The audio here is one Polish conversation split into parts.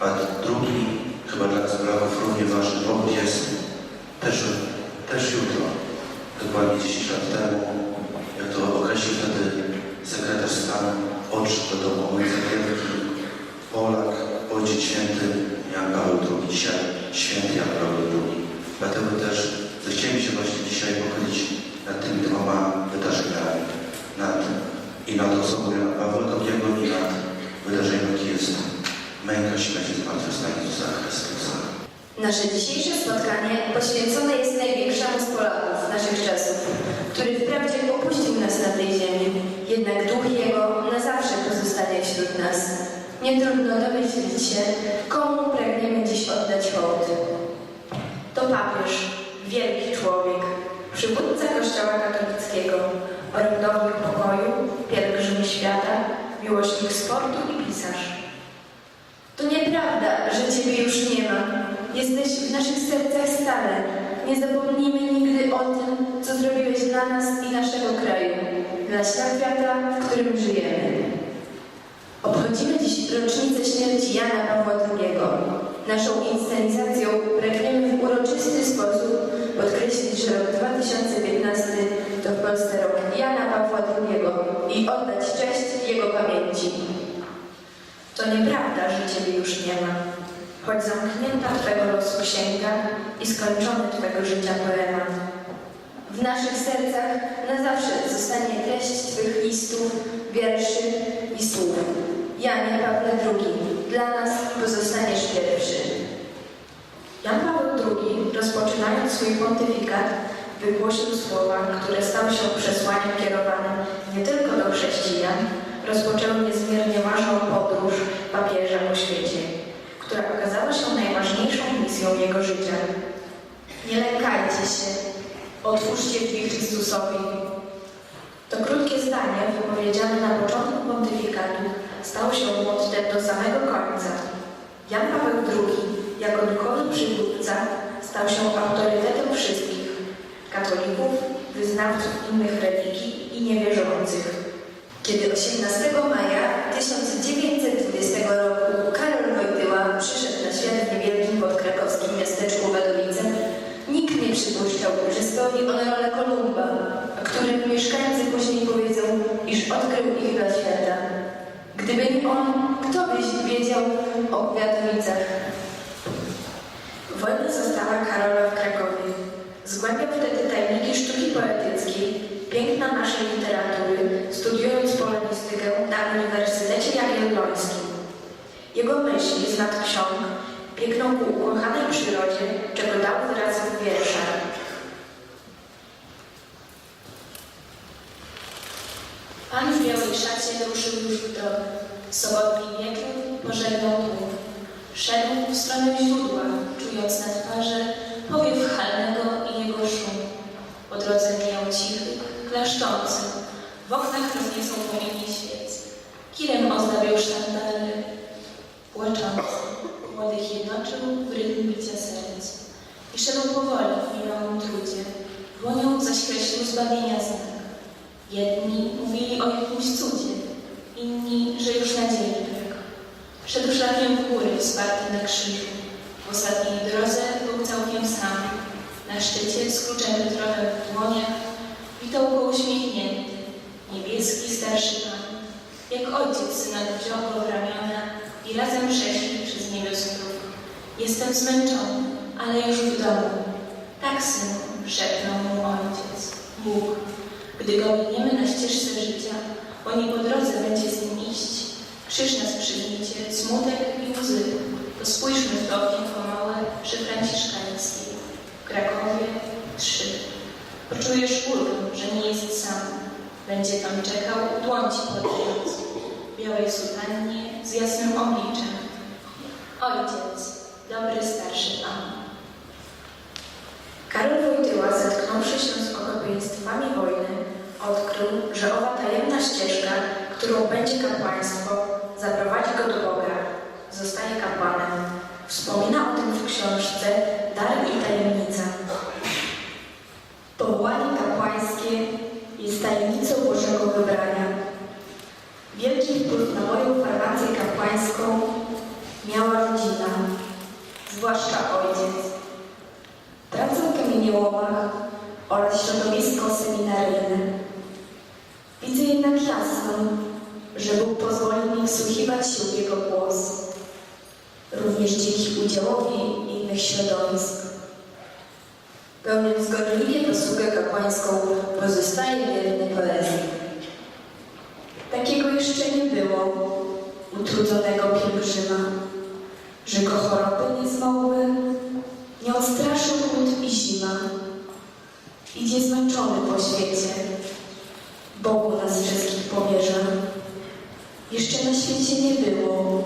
A drugi, chyba dla Polaków równie ważny powód jest też, też jutro, dokładnie 10 lat temu, jak to określił wtedy sekretarz stanu, odszedł do domu ojca wielki, Polak, Ojciec Święty Jan Paweł II, dzisiaj Święty Jan Paweł II. Dlatego też zechcieliśmy się właśnie dzisiaj pochylić nad tymi dwoma wydarzeniami, nad, i nad osobą Jana Pawła II i nad wydarzeniem, jakim jest męka, śmierć i zmartwychwstanie Jezusa Chrystusa. Nasze dzisiejsze spotkanie poświęcone jest największemu z Polaków naszych czasów, który wprawdzie opuścił nas na tej ziemi, jednak duch Jego na zawsze pozostanie wśród nas. Nie trudno domyślić się, komu pragniemy dziś oddać hołd. To papież, wielki człowiek, przywódca Kościoła katolickiego, orędownik pokoju, pielgrzym świata, miłośnik sportu i pisarz. To nieprawda, że Ciebie już nie ma. Jesteś w naszych sercach stale. Nie zapomnijmy nigdy o tym, co zrobiłeś dla nas i naszego kraju, dla świata, w którym żyjemy. Obchodzimy dziś rocznicę śmierci Jana Pawła II. Naszą inscenizacją pragniemy w uroczysty sposób podkreślić, że rok 2015 to w Polsce rok Jana Pawła II i oddać cześć jego pamięci. To nieprawda, że Ciebie już nie ma. Choć zamknięta Twego losu księga i skończony Twego życia poemat. W naszych sercach na zawsze zostanie treść Twych listów, wierszy i słów. Janie Pawle II, dla nas pozostaniesz pierwszy. Jan Paweł II, rozpoczynając swój pontyfikat, wygłosił słowa, które stały się przesłaniem kierowanym nie tylko do chrześcijan, rozpoczął niezmiernie ważną podróż papieża po świecie, która okazała się najważniejszą misją jego życia. Nie lękajcie się, otwórzcie drzwi Chrystusowi. To krótkie zdanie, wypowiedziane na początku pontyfikatu, stało się mottem do samego końca. Jan Paweł II, jako duchowy przywódca, stał się autorytetem wszystkich katolików, wyznawców innych religii i niewierzących. Kiedy 18 maja 1920 roku Karol Wojtyła przyszedł na świat w niewielkim podkrakowskim miasteczku Wadowice, nikt nie przypuszczał, że spełni on rolę Kolumba, o którym mieszkańcy później powiedzą, iż odkrył ich dla świata. Gdyby nie on, kto byś wiedział o Wadowicach? Wojna została Karola w Krakowie. Zgłębiał wtedy tajniki sztuki poetyckiej, piękna Uniwersytecie Jagiellońskim. Jego myśli z nad ksiąg biegną ku ukochanej przyrodzie, czego dał wyraz w wierszach. Pan w białej szacie ruszył już w drogę. Sobotni wieczór pożegnał tłum. Szedł w stronę źródła, czując na twarzy powiew halnego i jego szum. Po drodze mijał cichy, klaszczący. W oknach rozniecą płomienie świec. Kirem ozdabiał sztandary. Płaczący. Młodych jednoczył w rytm bicia serc. I szedł powoli w minionym trudzie. Dłonią zaś kreślił zbawienia znak. Jedni mówili o jakimś cudzie, inni, że już nadziei brak. Szedł szlakiem w góry, wsparty na krzyżu. W ostatniej drodze był całkiem sam. Na szczycie, z kluczem w dłoniach, witał go uśmiechnięty, niebieski starszy pan. Jak ojciec syna wziął go w ramiona i razem przeszli przez niebios próg. Jestem zmęczony, ale już w domu. Tak, synu, szepnął mu ojciec. Bóg. Gdy go miniemy na ścieżce życia, bo nie po drodze będzie z nim iść, krzyż nas przygniecie, smutek i łzy, to spójrzmy w to okienko małe przy Franciszkańskiej. W Krakowie trzy. Poczujesz ulgę, że nie jest sam. Będzie tam czekał, dłoń podając. W białej sutannie z jasnym obliczem. Ojciec, dobry starszy pan. Karol Wojtyła, zetknąwszy się z okropieństwami wojny, odkrył, że owa tajemna ścieżka, którą będzie kapłaństwo, zaprowadzi go do Boga. Zostaje kapłanem. Wspomina o tym w książce Dar i tajemnica. Środowisk. Pełniąc gorliwie posługę kapłańską, pozostaje wierny poezji. Takiego jeszcze nie było utrudzonego pielgrzyma, że go choroby nie zmogły, nie odstraszył chłód i zima. Idzie zmęczony po świecie, Bogu nas wszystkich powierza. Jeszcze na świecie nie było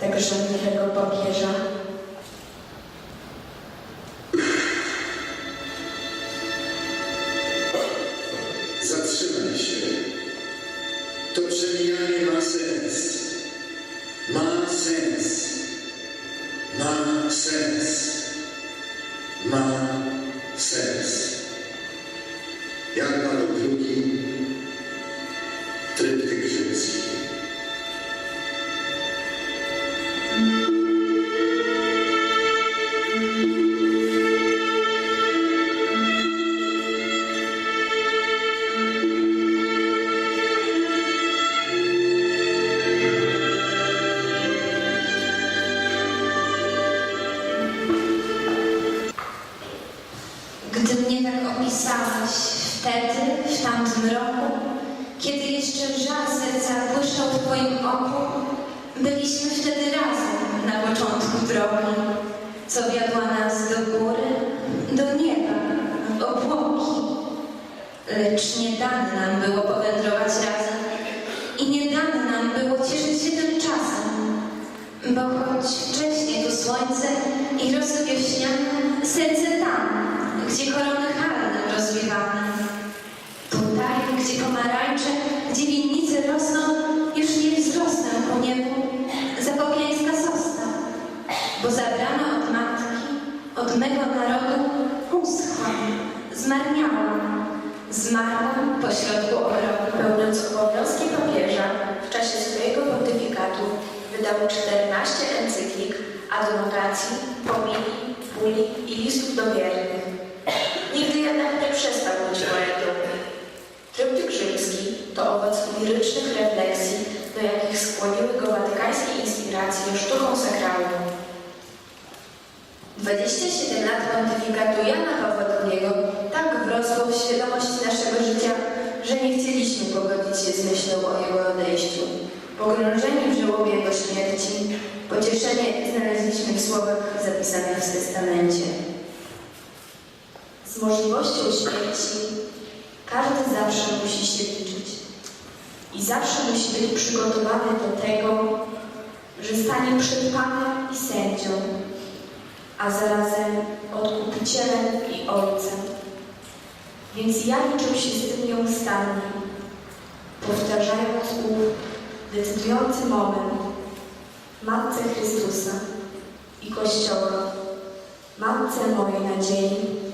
tak żądliwego papieża. Wtedy razem na początku drogi, co wiodła nas do góry, do nieba, w obłoki. Lecz nie dane nam było powędrować razem i nie dane nam było cieszyć się tym czasem, bo choć wcześniej to słońce i rosy wiośniane, serce tam, gdzie korony harne rozwiewane. Tutaj, gdzie pomarańcze, gdzie winnice rosną, mego narodu, uschła, zmarniała, zmarła pośrodku ogrodu. Pełniąc obowiązki papieża w czasie swojego pontyfikatu wydał 14 encyklik, adnotacji, homilii, buli i listów do wiernych. Nigdy jednak nie przestał być poetą. Tryptyk rzymski to owoc lirycznych refleksji, do jakich skłoniły go watykańskie inspiracje sztuką sakralną. 27 lat pontyfikatu Jana Pawła II tak wrosło w świadomość naszego życia, że nie chcieliśmy pogodzić się z myślą o jego odejściu. Pogrążeni w żałobie jego śmierci, pocieszenie znaleźliśmy w słowach zapisanych w testamencie. Z możliwością śmierci każdy zawsze musi się liczyć. I zawsze musi być przygotowany do tego, że stanie przed Panem i sędzią, a zarazem odkupicielem i ojcem. Więc ja liczę się z tym nieustannie, powtarzając ów decydujący moment Matce Chrystusa i Kościoła, Matce mojej nadziei,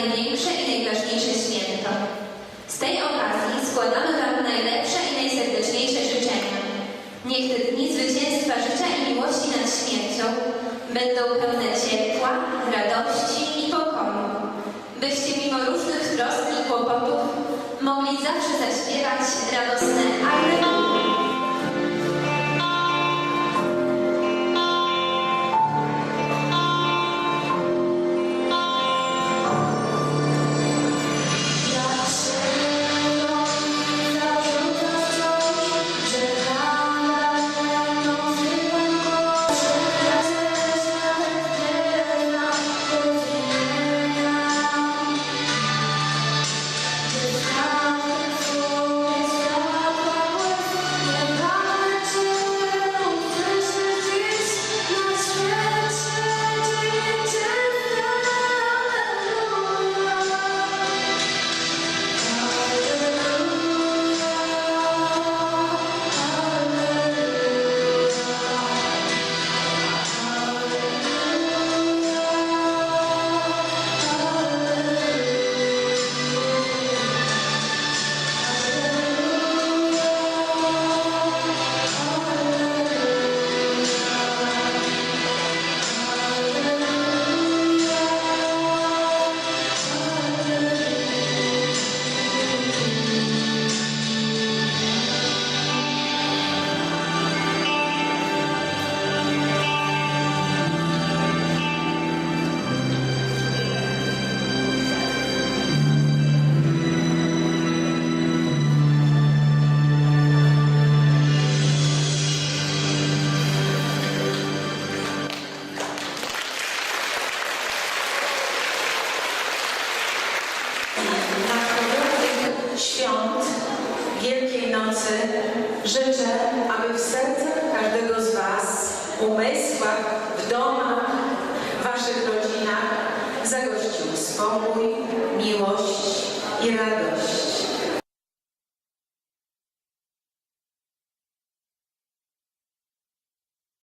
największe i najważniejsze święto. Z tej okazji składamy Wam najlepsze i najserdeczniejsze życzenia. Niech te dni zwycięstwa życia i miłości nad śmiercią będą pełne ciepła, radości i pokoju. Byście mimo różnych trosk i kłopotów mogli zawsze zaśpiewać radosne Amen.